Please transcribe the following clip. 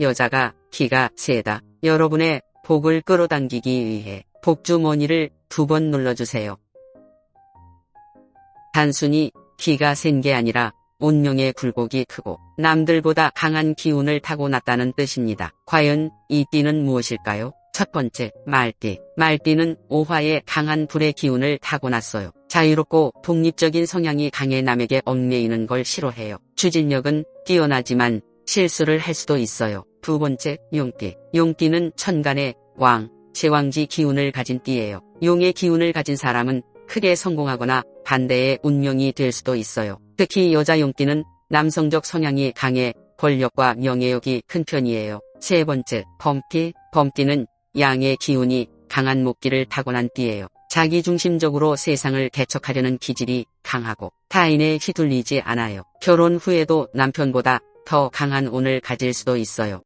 여자가 키가 세다. 여러분의 복을 끌어당기기 위해 복주머니를 두 번 눌러주세요. 단순히 키가 센 게 아니라 운명의 굴곡이 크고 남들보다 강한 기운을 타고났다는 뜻입니다. 과연 이 띠는 무엇일까요? 첫 번째, 말띠. 말띠는 오화의 강한 불의 기운을 타고났어요. 자유롭고 독립적인 성향이 강해 남에게 얽매이는 걸 싫어해요. 추진력은 뛰어나지만 실수를 할 수도 있어요. 두 번째, 용띠. 용띠는 천간의 왕, 제왕지 기운을 가진 띠예요. 용의 기운을 가진 사람은 크게 성공하거나 반대의 운명이 될 수도 있어요. 특히 여자 용띠는 남성적 성향이 강해 권력과 명예욕이 큰 편이에요. 세 번째, 범띠. 범띠는 양의 기운이 강한 목기를 타고난 띠예요. 자기중심적으로 세상을 개척하려는 기질이 강하고 타인에 휘둘리지 않아요. 결혼 후에도 남편보다 더 강한 운을 가질 수도 있어요.